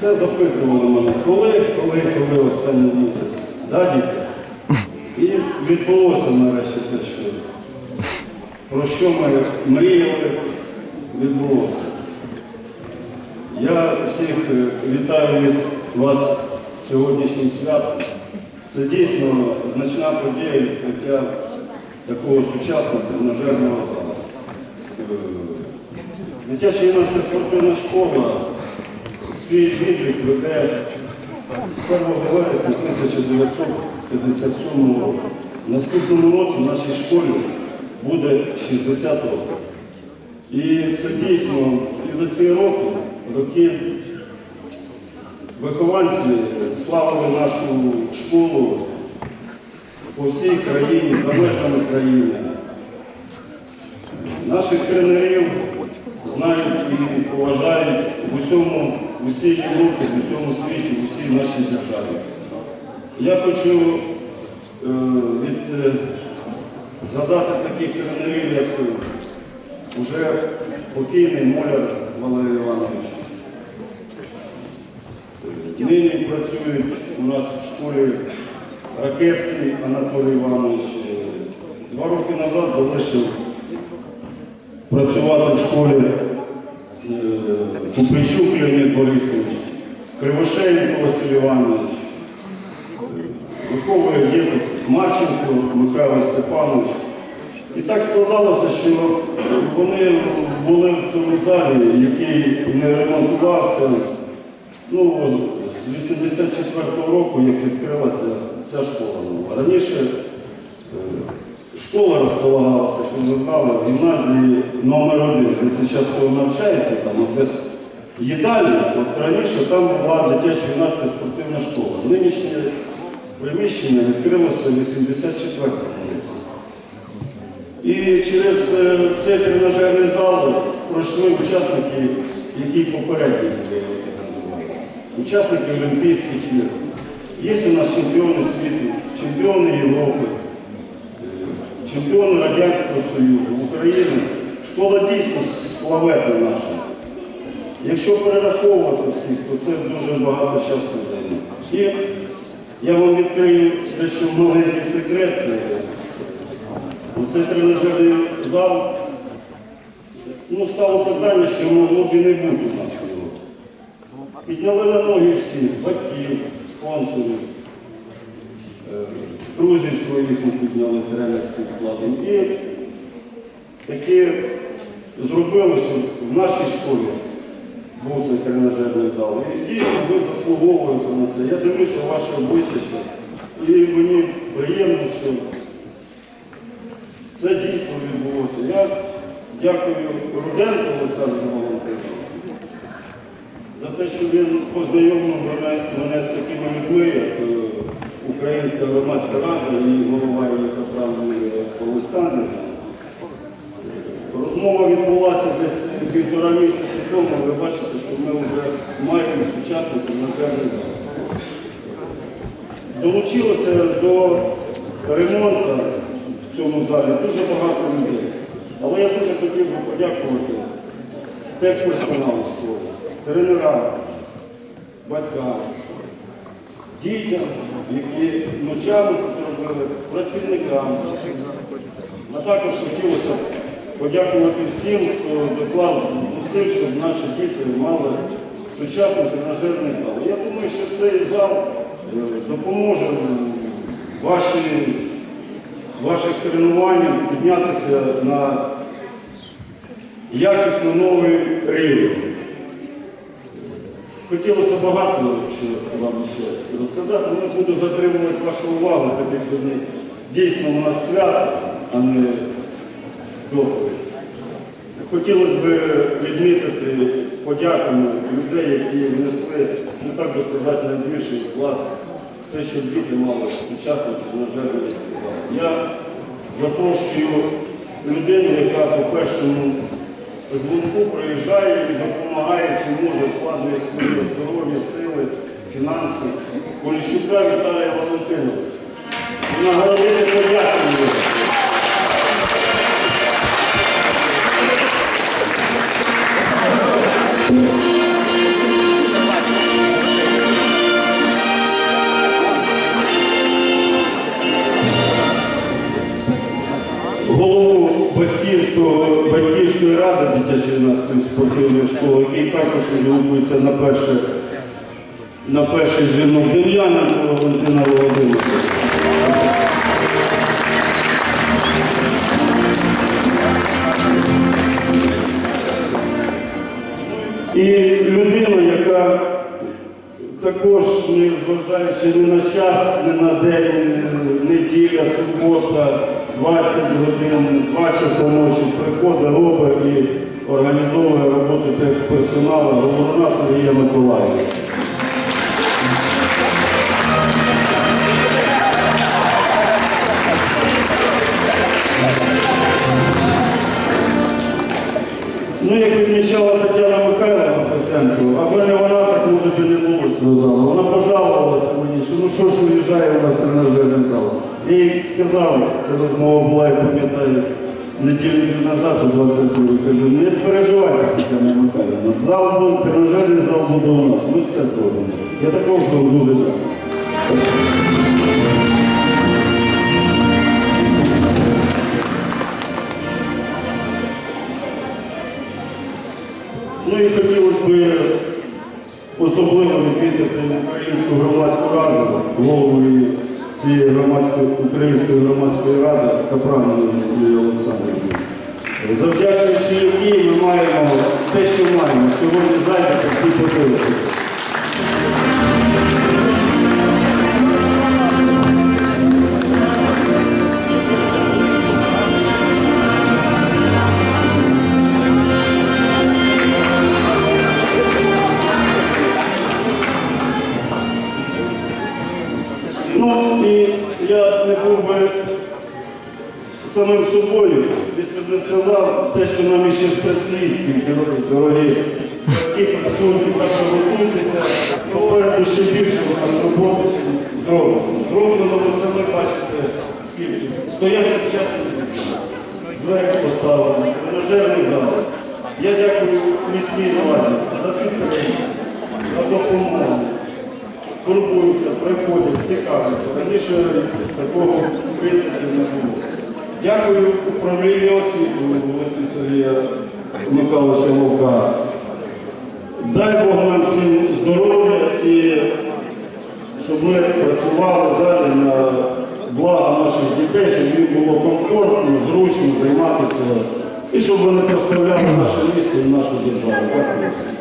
все запитували мене, коли, коли, коли останній місяць. Да, діти? І відбулося нарешті те, що про що ми мріяли, відбулося. Я всіх е, вітаю вас сьогоднішнім святом. Це дійсно значна подія відкриття такого сучасного тренажерного залу. Е, Дитяча юнацька спортивна школа свій відлік веде з 1 вересня 1957 року. В наступному році в нашій школі буде 60 років. І це дійсно і за ці роки, роки вихованці славили нашу школу по всій країні, за межами країни. Наших тренерів знають і поважають в усьому, усій Європі, в усьому світі, в усій нашій державі. Я хочу е, від, е, згадати таких тренерів, як е, уже покійний Моляр Валерій Іванович. Нині працюють у нас в школі Ракетський Анатолій Іванович. Два роки назад залишив працювати в школі Купричук Леонід Борисович, Кривошеєнко Василь Іванович, виховує діток Марченко Михайло Степанович. І так складалося, що вони були в цьому залі, який не ремонтувався. Ну, з 84-го року, як відкрилася ця школа. Раніше е, школа розполагалася, щоб ви знали, в гімназії номер один, де зараз навчається, там десь їдальня, от раніше там була дитяча юнацька спортивна школа. Нинішнє приміщення відкрилося в 84-му році. І через е, цей тренажерний зал пройшли учасники, які попередні називаю. Учасники Олімпійських ігор. Є у нас чемпіони світу, чемпіони Європи, е, чемпіони Радянського Союзу, України. Школа дійсно славетна наша. Якщо перераховувати всіх, то це дуже багато часу займе. І я вам відкрию дещо маленький секрет. Оцей тренажерний зал, ну, стало питання, що могло б і не бути у нас його. Підняли на ноги всі, батьків, спонсорів, е, друзів своїх ми підняли тренерським складом. І таки зробили, щоб в нашій школі цей тренажерний зал. І дійсно ви заслуговуєте на це. Я дивлюся в ваше обличчя, і мені приємно, що це дійсно відбулося. Я дякую Руденку Олександру Валентиновичу за те, що він познайомив мене, з такими людьми, як е, Українська громадська рада і голова її програми Олександр. Розмова відбулася десь півтора місяці тому. Ви бачите, що ми вже маємо сучасників на землі. Долучилося до ремонту в цьому залі дуже багато людей. Але я дуже хотів би подякувати техперсоналу школи, тренерам, батькам, дітям, які ночами тут робили, працівникам. А також хотілося подякувати всім, хто доклав зусиль, щоб наші діти мали сучасний тренажерний зал. Я думаю, що цей зал е, допоможе вашій, ваших тренуваннях піднятися на якісно новий рівень. Хотілося багато що вам ще розказати, але не буду затримувати вашу увагу, так як сьогодні дійсно у нас свято, а не доповідь. Хотілося б відмітити подяками людей, які внесли, ну так би сказати, найбільший вклад в те, щоб діти мали сучасний тренажерний зал. Я запрошую людину, яка по першому дзвонку приїжджає і допомагає, чи може вкладує своє здоров'я, сили, фінанси. Поліщука Віталія Валентиновича. Нагородити подякую. Цієї спортивної школи, який також відгукується на перше, на перший дзвінок Дем'яненко Валентина Володимировича. І людина, яка також не зважаючи ні на час, ні на день, неділя, субота, 20 годин, 2 часа ночі приходить, робить і організовує роботу персоналу Говорона Сергія Миколаївича. Ну, як відмічала Тетяна Михайловна Фесенко, аби не вона, так може б і не було залу. Вона пожалувалася мені, що ну що ж уїжджає у нас тренажерний зал. Я їй сказав, це розмова була, я пам'ятаю, неділю назад, у 22 кажу, не переживайте, Тетяна Михайловна, зал буде, тренажерний зал буде у нас, ми все зробимо. Я також дуже дякую. Ну і хотів би особливо відмітити Українську громадську раду, голову цієї громадської української громадської ради Капрану Юлії Олександрівні. Завдячуючи якій ми маємо те, що маємо. Сьогодні зайняти всі подивитися. Не був би самим собою, якщо б не сказав те, що нам іще Шпецлівський, дорогі батьки присутні, так що готуйтеся, попереду ще більше у нас роботи зроблено. Зроблено, ви самі бачите, скільки. Стоять сучасні двері поставлені, тренажерний зал. Я дякую міській владі за підтримку, за допомогу приходять. Раніше такого в принципі не було. Дякую управлінню освіти вулиці Сергія Михайловича Вовка. Дай Бог нам всім здоров'я і щоб ми працювали далі на благо наших дітей, щоб їм було комфортно, зручно займатися і щоб вони прославляли наше місто і нашу державу. Дякую.